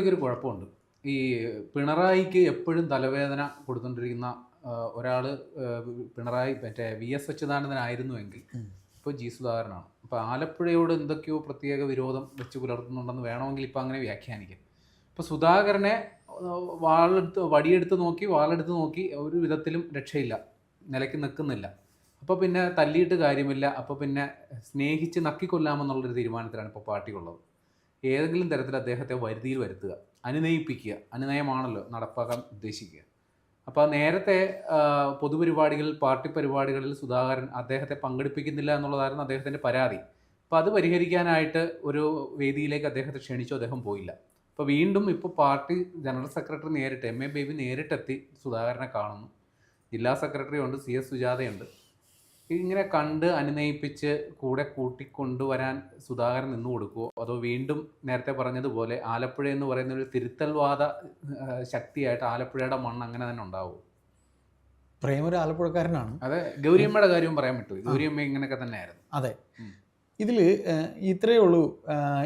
ഒരു കുഴപ്പമുണ്ട്. ഈ പിണറായിക്ക് എപ്പോഴും തലവേദന കൊടുത്തുകൊണ്ടിരിക്കുന്ന ഒരാൾ പിണറായി മറ്റേ വി എസ് അച്യുതാനന്ദനായിരുന്നുവെങ്കിൽ ഇപ്പോൾ ജി സുധാകരനാണ്. അപ്പോൾ ആലപ്പുഴയോട് എന്തൊക്കെയോ പ്രത്യേക വിരോധം വെച്ച് പുലർത്തുന്നുണ്ടെന്ന് വേണമെങ്കിൽ ഇപ്പോൾ അങ്ങനെ വ്യാഖ്യാനിക്കാം. ഇപ്പോൾ സുധാകരനെ വാളെടുത്ത് വടിയെടുത്ത് നോക്കി വാളെടുത്ത് നോക്കി ഒരു വിധത്തിലും രക്ഷയില്ല. നിലയ്ക്ക് നിൽക്കുന്നില്ല. അപ്പോൾ പിന്നെ തല്ലിയിട്ട് കാര്യമില്ല. അപ്പോൾ പിന്നെ സ്നേഹിച്ച് നക്കിക്കൊല്ലാമെന്നുള്ളൊരു തീരുമാനത്തിലാണ് ഇപ്പോൾ പാർട്ടിയുള്ളത് ഏതെങ്കിലും തരത്തിൽ അദ്ദേഹത്തെ വരുതിയിൽ വരുത്തുക അനുനയിപ്പിക്കുക അനുനയമാണല്ലോ നടപ്പാക്കാൻ ഉദ്ദേശിക്കുക. അപ്പോൾ നേരത്തെ പൊതുപരിപാടികളിൽ പാർട്ടി പരിപാടികളിൽ സുധാകരൻ അദ്ദേഹത്തെ പങ്കെടുപ്പിക്കുന്നില്ല എന്നുള്ളതായിരുന്നു അദ്ദേഹത്തിന്റെ പരാതി. അപ്പോൾ അത് പരിഹരിക്കാനായിട്ട് ഒരു വേദിയിലേക്ക് അദ്ദേഹത്തെ ക്ഷണിച്ചു അദ്ദേഹം പോയില്ല. അപ്പോൾ വീണ്ടും ഇപ്പോൾ പാർട്ടി ജനറൽ സെക്രട്ടറി നേരിട്ട് എം എ ബേബി നേരിട്ടെത്തി സുധാകരനെ കാണുന്നു. ജില്ലാ സെക്രട്ടറി ഉണ്ട് സി എസ് സുജാതയുണ്ട്. ഇങ്ങനെ കണ്ട് അനുനയിപ്പിച്ച് കൂടെ കൂട്ടിക്കൊണ്ടുവരാൻ സുധാകരൻ നിന്ന് കൊടുക്കുമോ അതോ വീണ്ടും നേരത്തെ പറഞ്ഞതുപോലെ ആലപ്പുഴ എന്ന് പറയുന്ന ഒരു തിരുത്തൽവാദ ശക്തിയായിട്ട് ആലപ്പുഴയുടെ മണ്ണ് അങ്ങനെ തന്നെ ഉണ്ടാവും? പ്രേമൊരു ആലപ്പുഴക്കാരനാണ്. അതെ ഗൗരിയമ്മയുടെ കാര്യവും പറയാൻ പറ്റൂ ഗൗരിയമ്മ ഇങ്ങനെയൊക്കെ തന്നെയായിരുന്നു. അതെ. ഇതിൽ ഇത്രയേ ഉള്ളൂ.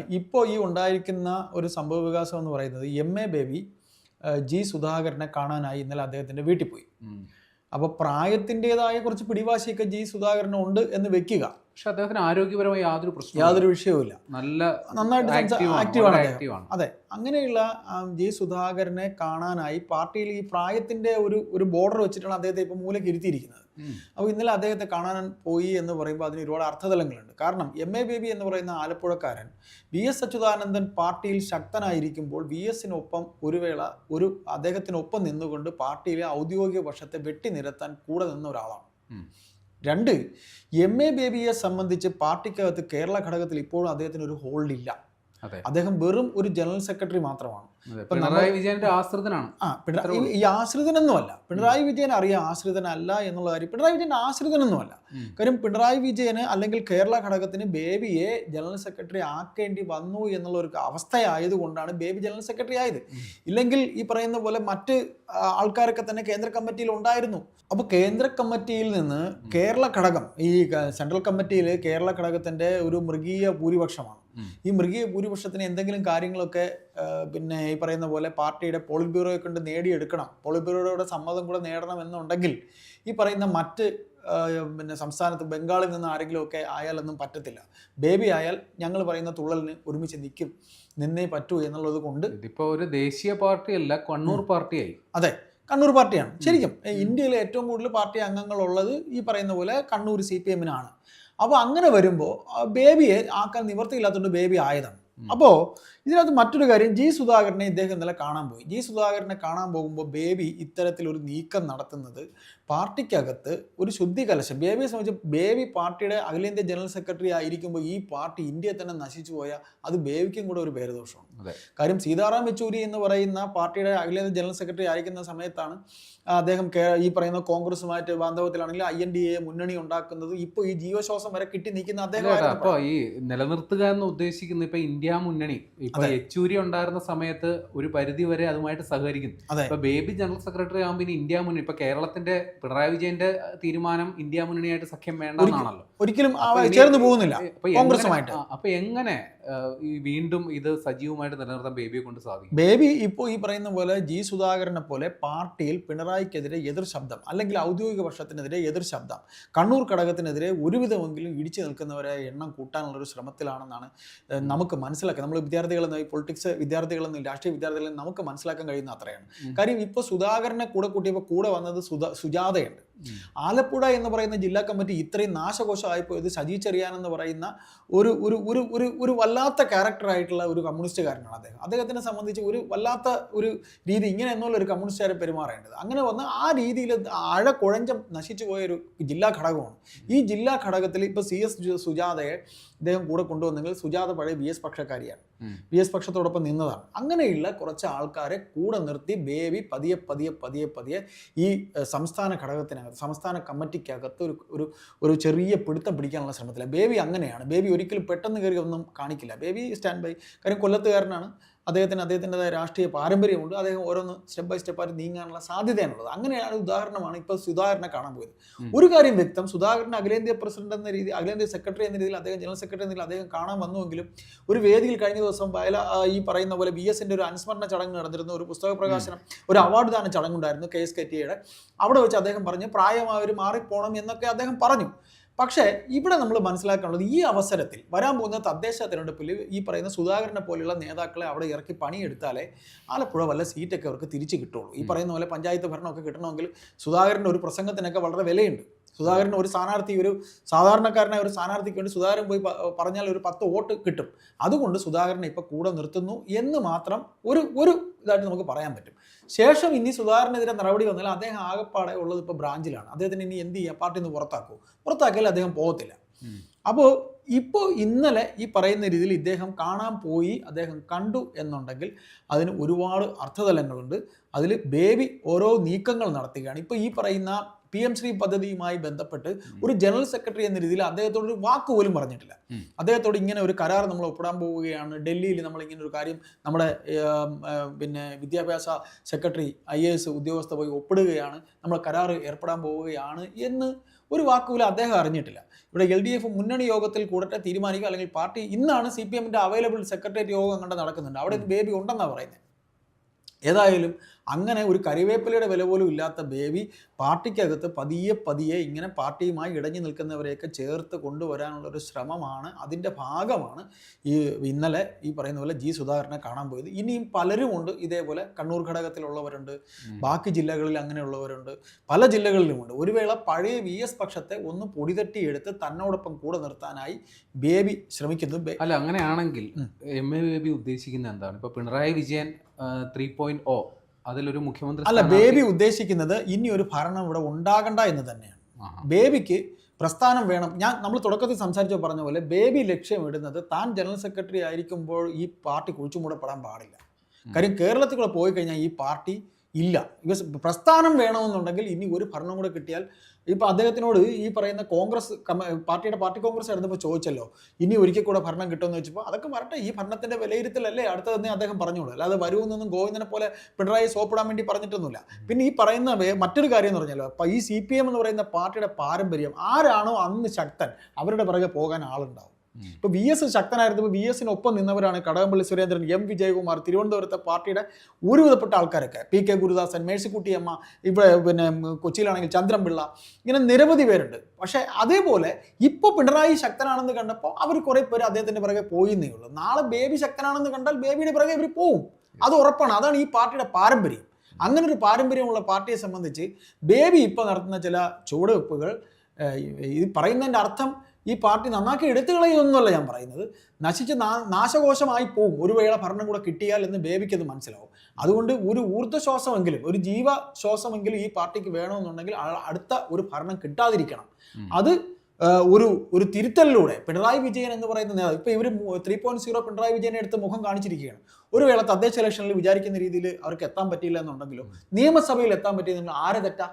ഇപ്പോൾ ഈ ഉണ്ടായിരിക്കുന്ന ഒരു സംഭവ വികാസം എന്ന് പറയുന്നത് എം എ ബേബി ജി സുധാകരനെ കാണാനായി ഇന്നലെ അദ്ദേഹത്തിന്റെ വീട്ടിൽ പോയി. അപ്പോൾ പ്രായത്തിന്റെതായ കുറച്ച് പിടിവാശിയൊക്കെ ജി സുധാകരനുണ്ട് എന്ന് വെക്കുക. പക്ഷെ അദ്ദേഹത്തിന് ആരോഗ്യപരമായി യാതൊരു പ്രശ്നം യാതൊരു വിഷയവുമില്ല. നല്ല നന്നായിട്ട് ആക്റ്റീവാണ് അതെ. അങ്ങനെയുള്ള ജി സുധാകരനെ കാണാനായി പാർട്ടിയിൽ ഈ പ്രായത്തിന്റെ ഒരു ഒരു ബോർഡർ വെച്ചിട്ടാണ് അദ്ദേഹത്തെ ഇപ്പോൾ ഇരുത്തിയിരിക്കുന്നത്. ഉം. അപ്പോൾ ഇന്നലെ അദ്ദേഹത്തെ കാണാൻ പോയി എന്ന് പറയുമ്പോൾ അതിന് ഒരുപാട് അർത്ഥതലങ്ങളുണ്ട്. കാരണം എം എ ബേബി എന്ന് പറയുന്ന ആലപ്പുഴക്കാരൻ വി എസ് അച്യുതാനന്ദൻ പാർട്ടിയിൽ ശക്തനായിരിക്കുമ്പോൾ വി എസിനൊപ്പം ഒരു വേള ഒരു അദ്ദേഹത്തിനൊപ്പം നിന്നുകൊണ്ട് പാർട്ടിയിലെ ഔദ്യോഗിക വശത്തെ വെട്ടി നിരത്താൻ കൂടെ നിന്ന ഒരാളാണ്. രണ്ട് എം എ ബേബിയെ സംബന്ധിച്ച് പാർട്ടിക്കകത്ത് കേരള ഘടകത്തിൽ ഇപ്പോഴും അദ്ദേഹത്തിന് ഒരു ഹോൾഡ് ഇല്ല അദ്ദേഹം വെറും ഒരു ജനറൽ സെക്രട്ടറി മാത്രമാണ്. പിണറായി വിജയന്റെ ആശ്രിതനാണ്. ആ പിണറായി ഈ ആശ്രിതനൊന്നുമല്ല. പിണറായി വിജയൻ അറിയാം ആശ്രിതനല്ല എന്നുള്ള കാര്യം. പിണറായി വിജയൻ ആശ്രിതനൊന്നുമല്ല. കാര്യം പിണറായി വിജയന് അല്ലെങ്കിൽ കേരള ഘടകത്തിന് ബേബിയെ ജനറൽ സെക്രട്ടറി ആക്കേണ്ടി വന്നു എന്നുള്ള ഒരു അവസ്ഥയായതുകൊണ്ടാണ് ബേബി ജനറൽ സെക്രട്ടറി ആയത്. ഇല്ലെങ്കിൽ ഈ പറയുന്ന പോലെ മറ്റ് ആൾക്കാരൊക്കെ തന്നെ കേന്ദ്ര കമ്മിറ്റിയിൽ ഉണ്ടായിരുന്നു. അപ്പോൾ കേന്ദ്ര കമ്മിറ്റിയിൽ നിന്ന് കേരള ഘടകം ഈ സെൻട്രൽ കമ്മിറ്റിയിൽ കേരള ഘടകത്തിന്റെ ഒരു മൃഗീയ ഭൂരിപക്ഷമാണ്. ഈ മൃഗീയ ഭൂരിപക്ഷത്തിന് എന്തെങ്കിലും കാര്യങ്ങളൊക്കെ പിന്നെ ഈ പറയുന്ന പോലെ പാർട്ടിയുടെ പോളിറ്റ് ബ്യൂറോയെ കൊണ്ട് നേടിയെടുക്കണം. പോളിറ്റ് ബ്യൂറോയുടെ സമ്മതം കൂടെ നേടണം എന്നുണ്ടെങ്കിൽ ഈ പറയുന്ന മറ്റ് പിന്നെ സംസ്ഥാനത്ത് ബംഗാളിൽ നിന്ന് ആരെങ്കിലും ഒക്കെ ആയാലൊന്നും പറ്റത്തില്ല. ബേബി ആയാൽ ഞങ്ങൾ പറയുന്ന തുള്ളലിന് ഒരുമിച്ച് നിൽക്കും. നിന്നേ പറ്റൂ എന്നുള്ളത് കൊണ്ട് ഇതിപ്പോ ഒരു ദേശീയ പാർട്ടിയല്ല കണ്ണൂർ പാർട്ടിയായി. അതെ കണ്ണൂർ പാർട്ടിയാണ്. ശരിക്കും ഇന്ത്യയിലെ ഏറ്റവും കൂടുതൽ പാർട്ടി അംഗങ്ങളുള്ളത് ഈ പറയുന്ന പോലെ കണ്ണൂർ സി പി എമ്മിനാണ്. അപ്പോൾ അങ്ങനെ വരുമ്പോൾ ബേബിയെ ആക്കാൻ നിവർത്തിയില്ലാത്തതുകൊണ്ട് ബേബി ആയതാണ്. അപ്പോൾ ഇതിനകത്ത് മറ്റൊരു കാര്യം ജി സുധാകരനെ ഇദ്ദേഹം ഇന്നലെ കാണാൻ പോയി. ജി സുധാകരനെ കാണാൻ പോകുമ്പോൾ ബേബി ഇത്തരത്തിലൊരു നീക്കം നടത്തുന്നത് പാർട്ടിക്കകത്ത് ഒരു ശുദ്ധി കലശം. ബേബിയെ സംബന്ധിച്ച് ബേബി പാർട്ടിയുടെ അഖിലേന്ത്യാ ജനറൽ സെക്രട്ടറി ആയിരിക്കുമ്പോൾ ഈ പാർട്ടി ഇന്ത്യയെ തന്നെ നശിച്ചു പോയാൽ അത് ബേബിക്കും കൂടെ ഒരു പേരദോഷമാണ്. കാര്യം സീതാറാം യെച്ചൂരി എന്ന് പറയുന്ന പാർട്ടിയുടെ അഖിലേന്ത്യാ ജനറൽ സെക്രട്ടറി ആയിരിക്കുന്ന സമയത്താണ് അദ്ദേഹം ഈ പറയുന്ന കോൺഗ്രസുമായിട്ട് ബാന്ധവത്തിലാണെങ്കിൽ ഐ എൻ ഡി എ മുന്നണി ഉണ്ടാക്കുന്നത്. ഇപ്പോൾ ഈ ജീവശ്വാസം വരെ കിട്ടി നിൽക്കുന്ന അദ്ദേഹം ഈ നിലനിർത്തുക എന്ന് ഉദ്ദേശിക്കുന്ന ഇപ്പൊ ഇന്ത്യ മുന്നണി ഇപ്പൊ എച്ച് യെച്ചൂരി ഉണ്ടായിരുന്ന സമയത്ത് ഒരു പരിധി വരെ അതുമായിട്ട് സഹകരിക്കുന്നു അതെ. ഇപ്പൊ ബേബി ജനറൽ സെക്രട്ടറി ആകുമ്പോൾ ഇനി ഇന്ത്യ മുന്നണി ഇപ്പൊ കേരളത്തിന്റെ പിണറായി വിജയന്റെ തീരുമാനം ഇന്ത്യ മുന്നണിയായിട്ട് സഖ്യം വേണ്ട എന്നാണല്ലോ. ഒരിക്കലും ആ അപ്പൊ ഇനി- ചേർന്ന് പോകുന്നില്ല അപ്പൊ എങ്ങനെ- കോൺഗ്രസുമായിട്ട്. ആ, അപ്പൊ എങ്ങനെ ആ, ഈ വീണ്ടും ഇത് സജീവമായിട്ട് നിലനിർത്താൻ ബേബിയെ കൊണ്ട് സാധിക്കും? ബേബി ഇപ്പോൾ ഈ പറയുന്ന പോലെ ജി സുധാകരനെ പോലെ പാർട്ടിയിൽ പിണറായിക്കെതിരെ എതിർ ശബ്ദം അല്ലെങ്കിൽ ഔദ്യോഗിക പക്ഷത്തിനെതിരെ എതിർ ശബ്ദം കണ്ണൂർ ഘടകത്തിനെതിരെ ഒരുവിധമെങ്കിലും ഇടിച്ചു നിൽക്കുന്നവരെ എണ്ണം കൂട്ടാനുള്ള ഒരു ശ്രമത്തിലാണെന്നാണ് ഏഹ്, നമുക്ക് മനസ്സിലാക്കുക നമ്മൾ വിദ്യാർത്ഥികളെന്ന് ഈ പൊളിറ്റിക്സ് വിദ്യാർത്ഥികളെന്നും രാഷ്ട്രീയ വിദ്യാർത്ഥികളെന്ന് നമുക്ക് മനസ്സിലാക്കാൻ കഴിയുന്ന അത്രയാണ്. കാര്യം ഇപ്പോൾ സുധാകരനെ കൂടെ കൂട്ടിയപ്പോൾ കൂടെ വന്നത് സുധ സുജാതയുണ്ട്. ആലപ്പുഴ എന്ന് പറയുന്ന ജില്ലാ കമ്മിറ്റി ഇത്രയും നാശകോശമായിപ്പോയത് സജി ചെറിയാൻ എന്ന് പറയുന്ന ഒരു ഒരു ഒരു ഒരു ഒരു വല്ലാത്ത ക്യാരക്ടറായിട്ടുള്ള ഒരു കമ്മ്യൂണിസ്റ്റുകാരനാണ് അദ്ദേഹം. അദ്ദേഹത്തിനെ സംബന്ധിച്ച് ഒരു വല്ലാത്ത ഒരു രീതി ഇങ്ങനെ എന്നുള്ള ഒരു കമ്മ്യൂണിസ്റ്റുകാരെ പെരുമാറേണ്ടത്. അങ്ങനെ വന്ന് ആ രീതിയിൽ ആഴ കുഴഞ്ചം നശിച്ചു പോയ ഒരു ജില്ലാ ഘടകമാണ്. ഈ ജില്ലാ ഘടകത്തിൽ ഇപ്പോൾ സി എസ് സുജാതയെ ഇദ്ദേഹം കൂടെ കൊണ്ടുവന്നെങ്കിൽ സുജാത പഴയ ബി എസ് പക്ഷക്കാരിയാണ്. ബി എസ് പക്ഷത്തോടൊപ്പം നിന്നതാണ്. അങ്ങനെയുള്ള കുറച്ച് ആൾക്കാരെ കൂടെ നിർത്തി ബേബി പതിയെ പതിയെ പതിയെ പതിയെ ഈ സംസ്ഥാന ഘടകത്തിനകത്ത് സംസ്ഥാന കമ്മിറ്റിക്കകത്ത് ഒരു ഒരു ഒരു ചെറിയ പിടുത്തം പിടിക്കാനുള്ള ശ്രമത്തില്ല ബേബി അങ്ങനെയാണ്. ബേബി ഒരിക്കലും പെട്ടെന്ന് കയറി ഒന്നും കാണിക്കില്ല. Baby stand by. കാര്യം കൊല്ലത്തുകാരനാണ്. അദ്ദേഹത്തിന് അദ്ദേഹത്തിന്റെതായ രാഷ്ട്രീയ പാരമ്പര്യമുണ്ട്. അദ്ദേഹം ഓരോന്ന് സ്റ്റെപ്പ് ബൈ സ്റ്റെപ്പായിട്ട് നീങ്ങാനുള്ള സാധ്യതയാണുള്ളത്. അങ്ങനെയാണ് ഉദാഹരണമാണ് ഇപ്പോൾ സുധാകരനെ കാണാൻ പോയത്. ഒരു കാര്യം വ്യക്തം. സുധാകരൻ അഖിലേന്ത്യാ പ്രസിഡന്റ് എന്ന രീതി അഖിലേന്ത്യാ സെക്രട്ടറി എന്ന രീതിയിൽ അദ്ദേഹം ജനറൽ സെക്രട്ടറി എന്ന രീതിയിൽ അദ്ദേഹം കാണാൻ വന്നുവെങ്കിലും ഒരു വേദിയിൽ കഴിഞ്ഞ ദിവസം വയല ഈ പറയുന്ന പോലെ ബി എസിന്റെ ഒരു അനുസ്മരണ ചടങ്ങ് നടന്നിരുന്നു. ഒരു പുസ്തക പ്രകാശനം ഒരു അവാർഡ് ദാന ചടങ്ങുണ്ടായിരുന്നു കെ എസ് കെ ടിയുടെ അവിടെ വെച്ച് അദ്ദേഹം പറഞ്ഞു പ്രായമായവർ മാറിപ്പോണം എന്നൊക്കെ അദ്ദേഹം പറഞ്ഞു. പക്ഷേ ഇവിടെ നമ്മൾ മനസ്സിലാക്കാനുള്ളത് ഈ അവസരത്തിൽ വരാൻ പോകുന്ന തദ്ദേശ തിരഞ്ഞെടുപ്പിൽ ഈ പറയുന്ന സുധാകരനെ പോലെയുള്ള നേതാക്കളെ അവിടെ ഇറക്കി പണിയെടുത്താലേ ആലപ്പുഴ വല്ല സീറ്റൊക്കെ അവർക്ക് തിരിച്ചു കിട്ടുള്ളൂ. ഈ പറയുന്ന പോലെ പഞ്ചായത്ത് ഭരണമൊക്കെ കിട്ടണമെങ്കിൽ സുധാകരന്റെ ഒരു പ്രസംഗത്തിനൊക്കെ വളരെ വിലയുണ്ട്. സുധാകരൻ ഒരു സ്ഥാനാർത്ഥി ഒരു സാധാരണക്കാരനായ ഒരു സ്ഥാനാർത്ഥിക്ക് വേണ്ടി സുധാകരൻ പോയി പറഞ്ഞാൽ ഒരു പത്ത് വോട്ട് കിട്ടും. അതുകൊണ്ട് സുധാകരനെ ഇപ്പോൾ കൂടെ നിർത്തുന്നു എന്ന് മാത്രം ഒരു ഒരു ഇതായിട്ട് നമുക്ക് പറയാൻ പറ്റും. ശേഷം ഇനി സുധാകരനെതിരെ നടപടി വന്നാൽ അദ്ദേഹം ആകെപ്പാടെ ഉള്ളത് ഇപ്പോൾ ബ്രാഞ്ചിലാണ്. അദ്ദേഹത്തിന് ഇനി എന്ത് ചെയ്യാം? പാർട്ടി നിന്ന് പുറത്താക്കൂ? പുറത്താക്കിയാൽ അദ്ദേഹം പോകത്തില്ല. അപ്പോൾ ഇപ്പോൾ ഇന്നലെ ഈ പറയുന്ന രീതിയിൽ ഇദ്ദേഹം കാണാൻ പോയി അദ്ദേഹം കണ്ടു എന്നുണ്ടെങ്കിൽ അതിന് ഒരുപാട് അർത്ഥതലങ്ങളുണ്ട്. അതിൽ ബേബി ഓരോ നീക്കങ്ങൾ നടത്തുകയാണ്. ഇപ്പോൾ ഈ പറയുന്ന പി എം ശ്രീ പദ്ധതിയുമായി ബന്ധപ്പെട്ട് ഒരു ജനറൽ സെക്രട്ടറി എന്ന രീതിയിൽ അദ്ദേഹത്തോട് ഒരു വാക്ക് പോലും പറഞ്ഞിട്ടില്ല. അദ്ദേഹത്തോട് ഇങ്ങനെ ഒരു കരാർ നമ്മൾ ഒപ്പിടാൻ പോവുകയാണ്. ഡൽഹിയിൽ നമ്മൾ ഇങ്ങനെ ഒരു കാര്യം നമ്മുടെ പിന്നെ വിദ്യാഭ്യാസ സെക്രട്ടറി ഐ എ എസ് ഉദ്യോഗസ്ഥ പോയി ഒപ്പിടുകയാണ്. നമ്മൾ കരാർ ഏർപ്പെടാൻ പോവുകയാണ് എന്ന് ഒരു വാക്കുപോലും അദ്ദേഹം അറിഞ്ഞിട്ടില്ല. ഇവിടെ എൽ ഡി എഫ് മുന്നണി യോഗത്തിൽ കൂടട്ടെ തീരുമാനിക്കുക അല്ലെങ്കിൽ പാർട്ടി ഇന്നാണ് സി പി എമ്മിന്റെ അവൈലബിൾ സെക്രട്ടേറിയറ്റ് യോഗം കണ്ട് നടക്കുന്നുണ്ട്. അവിടെ ബേബി ഉണ്ടെന്നാണ് പറയുന്നത് ഏതായാലും അങ്ങനെ ഒരു കരിവേപ്പിലയുടെ വില പോലും ഇല്ലാത്ത ബേബി പാർട്ടിക്കകത്ത് പതിയെ പതിയെ ഇങ്ങനെ പാർട്ടിയുമായി ഇടഞ്ഞു നിൽക്കുന്നവരെയൊക്കെ ചേർത്ത് കൊണ്ടുവരാനുള്ള ഒരു ശ്രമമാണ്. അതിന്റെ ഭാഗമാണ് ഈ ഇന്നലെ ഈ പറയുന്ന പോലെ ജി സുധാകരനെ കാണാൻ പോയത്. ഇനിയും പലരും ഉണ്ട്. ഇതേപോലെ കണ്ണൂർ ഘടകത്തിലുള്ളവരുണ്ട്. ബാക്കി ജില്ലകളിൽ അങ്ങനെയുള്ളവരുണ്ട്. പല ജില്ലകളിലുമുണ്ട്. ഒരു വേള പഴയ വി എസ് പക്ഷത്തെ ഒന്ന് പൊടിതട്ടിയെടുത്ത് തന്നോടൊപ്പം കൂടെ നിർത്താനായി ബേബി ശ്രമിക്കുന്നു. അല്ല അങ്ങനെയാണെങ്കിൽ. എം എ ബേബി ഉദ്ദേശിക്കുന്നത് എന്താണ്? ഇപ്പൊ Pinarayi Vijayan three point O അതിലൊരു മുഖ്യമന്ത്രി അല്ല ബേബി ഉദ്ദേശിക്കുന്നത് ഇനി ഒരു ഭരണം ഇവിടെ ഉണ്ടാകണ്ട എന്ന് തന്നെയാണ്. ബേബിക്ക് പ്രസ്ഥാനം വേണം. ഞാൻ നമ്മൾ തുടക്കത്തിൽ സംസാരിച്ചോ പറഞ്ഞ പോലെ ബേബി ലക്ഷ്യമിടുന്നത് താൻ ജനറൽ സെക്രട്ടറി ആയിരിക്കുമ്പോൾ ഈ പാർട്ടി കുഴിച്ചുമൂടപ്പെടാൻ പാടില്ല. കാര്യം കേരളത്തിൽ കൂടെ പോയി കഴിഞ്ഞാൽ ഈ പാർട്ടി ഇല്ല. പ്രസ്ഥാനം വേണമെന്നുണ്ടെങ്കിൽ ഇനി ഒരു ഭരണം കൂടെ കിട്ടിയാൽ ഇപ്പൊ അദ്ദേഹത്തിനോട് ഈ പറയുന്ന കോൺഗ്രസ് പാർട്ടിയുടെ പാർട്ടി കോൺഗ്രസ് എടുത്തപ്പോൾ ചോദിച്ചല്ലോ ഇനി ഒരിക്കൽ കൂടെ ഭരണം കിട്ടുമെന്ന് വെച്ചപ്പോൾ അതൊക്കെ വരട്ടെ ഈ ഭരണത്തിന്റെ വിലയിരുത്തലല്ലേ അടുത്തതെന്നേ അദ്ദേഹം പറഞ്ഞോളൂ. അല്ലാതെ വരുമെന്നൊന്നും ഗോവിന്ദനെ പോലെ പിണറായി സോപ്പിടാൻ വേണ്ടി പറഞ്ഞിട്ടൊന്നുമില്ല. പിന്നെ ഈ പറയുന്ന മറ്റൊരു കാര്യം എന്ന് പറഞ്ഞല്ലോ ഈ സി പി എം എന്ന് പറയുന്ന പാർട്ടിയുടെ പാരമ്പര്യം ആരാണോ അന്ന് ശക്തൻ അവരുടെ പിറകെ പോകാൻ ആളുണ്ടാവും. ഇപ്പൊ വി എസ് ശക്തനായിരുന്നപ്പോൾ വി എസിനൊപ്പം നിന്നവരാണ് കടകംപള്ളി സുരേന്ദ്രൻ എം വിജയകുമാർ തിരുവനന്തപുരത്തെ പാർട്ടിയുടെ ഒരുവിധപ്പെട്ട ആൾക്കാരൊക്കെ. പി കെ ഗുരുദാസൻ മേഴ്സിക്കുട്ടിയമ്മ ഇവിടെ പിന്നെ കൊച്ചിയിലാണെങ്കിൽ ചന്ദ്രൻപിള്ള ഇങ്ങനെ നിരവധി പേരുണ്ട്. പക്ഷേ അതേപോലെ ഇപ്പോൾ പിണറായി ശക്തനാണെന്ന് കണ്ടപ്പോൾ അവർ കുറേ പേര് അദ്ദേഹത്തിന്റെ പിറകെ പോയിന്നേ ഉള്ളൂ. നാളെ ബേബി ശക്തനാണെന്ന് കണ്ടാൽ ബേബിയുടെ പിറകെ ഇവർ പോവും. അത് ഉറപ്പാണ്. അതാണ് ഈ പാർട്ടിയുടെ പാരമ്പര്യം. അങ്ങനെ ഒരു പാരമ്പര്യമുള്ള പാർട്ടിയെ സംബന്ധിച്ച് ബേബി ഇപ്പോൾ നടത്തുന്ന ചില ചുവടുവെപ്പുകൾ ഈ പറയുന്നതിന്റെ അർത്ഥം ഈ പാർട്ടി നന്നാക്കി എടുത്തു കളയുമെന്നല്ല ഞാൻ പറയുന്നത്. നശിച്ച് നാ- നാശകോശമായി പോകും. ഒരു വേള ഭരണം കൂടെ കിട്ടിയാൽ എന്ന് ബേബിക്കത് മനസ്സിലാവും. അതുകൊണ്ട് ഒരു ഊർജശ്വാസമെങ്കിലും ഒരു ജീവശ്വാസമെങ്കിലും ഈ പാർട്ടിക്ക് വേണമെന്നുണ്ടെങ്കിൽ അടുത്ത ഒരു ഭരണം കിട്ടാതിരിക്കണം. അത് ഒരു ഒരു തിരുത്തലിലൂടെ പിണറായി വിജയൻ എന്ന് പറയുന്ന നേതാവ് ഇപ്പൊ ഇവർ ത്രീ പോയിന്റ് സീറോ പിണറായി വിജയനെ എടുത്ത് മുഖം കാണിച്ചിരിക്കുകയാണ്. ഒരു വേള തദ്ദേശ ഇലക്ഷനിൽ വിചാരിക്കുന്ന രീതിയിൽ അവർക്ക് എത്താൻ പറ്റിയില്ല എന്നുണ്ടെങ്കിലും നിയമസഭയിൽ എത്താൻ പറ്റിയെന്നുണ്ടെങ്കിൽ ആരെ തെറ്റാ?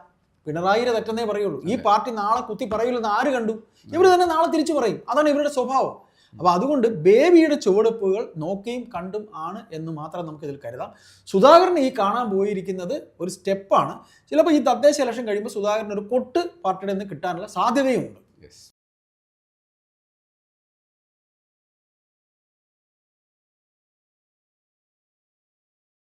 പിണറായിയുടെ തെറ്റെന്നേ പറയുള്ളൂ. ഈ പാർട്ടി നാളെ കുത്തി പറയില്ലെന്ന് ആര് കണ്ടു? ഇവർ തന്നെ നാളെ തിരിച്ചു പറയും. അതാണ് ഇവരുടെ സ്വഭാവം. അപ്പൊ അതുകൊണ്ട് ബേബിയുടെ ചുവടുപ്പുകൾ നോക്കിയും കണ്ടും ആണ് എന്ന് മാത്രം നമുക്ക് ഇതിൽ കരുതാം. സുധാകരൻ ഈ കാണാൻ പോയിരിക്കുന്നത് ഒരു സ്റ്റെപ്പാണ്. ചിലപ്പോൾ ഈ തദ്ദേശ ഇലക്ഷൻ കഴിയുമ്പോൾ സുധാകരൻ ഒരു പൊട്ട് പാർട്ടിയുടെ നിന്ന് കിട്ടാനുള്ള സാധ്യതയുമുണ്ട്.